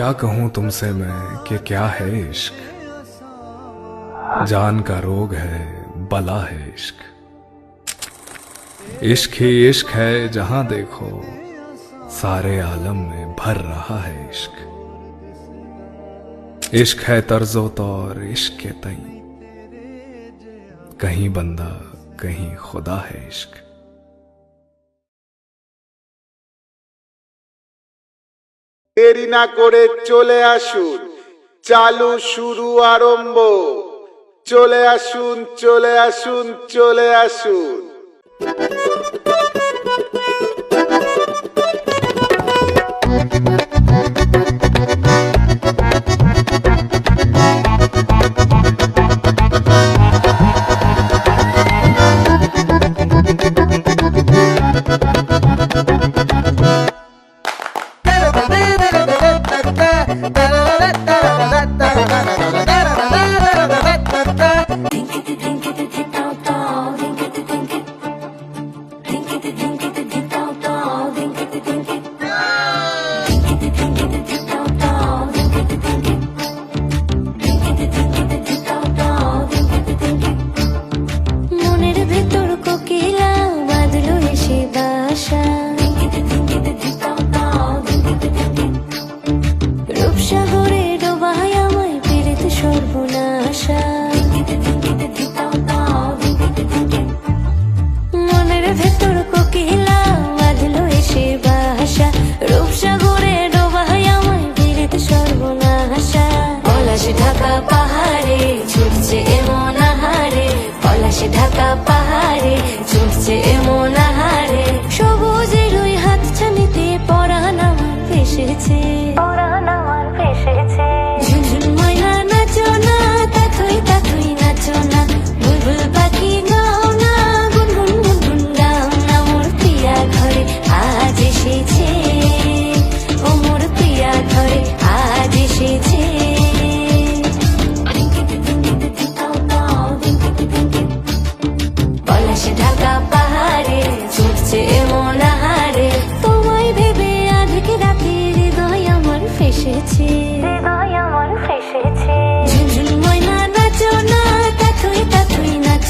क्या कहूँ तुमसे मैं कि क्या है इश्क? जान का रोग है, बला है इश्क। इश्क ही इश्क है, जहाँ देखो सारे आलम में भर रहा है इश्क। इश्क है तर्जो तौर, इश्क के तई। कहीं बंदा, कहीं खुदा है इश्क। দেরি না করে চলে আসুন। চালু শুরু আরম্ভ। চলে আসুন চলে আসুন চলে আসুন। thinking ঢাকা পাহাড়ে ছুটছে এমন আহারে পলাশ ঢাকা পাহাড়ে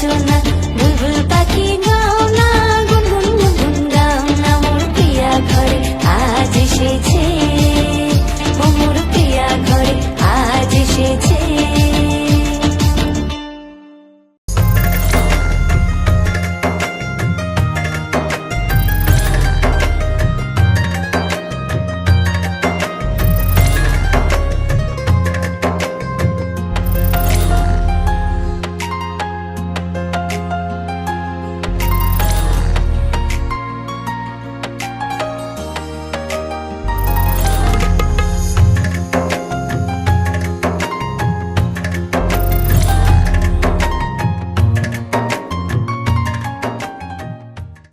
to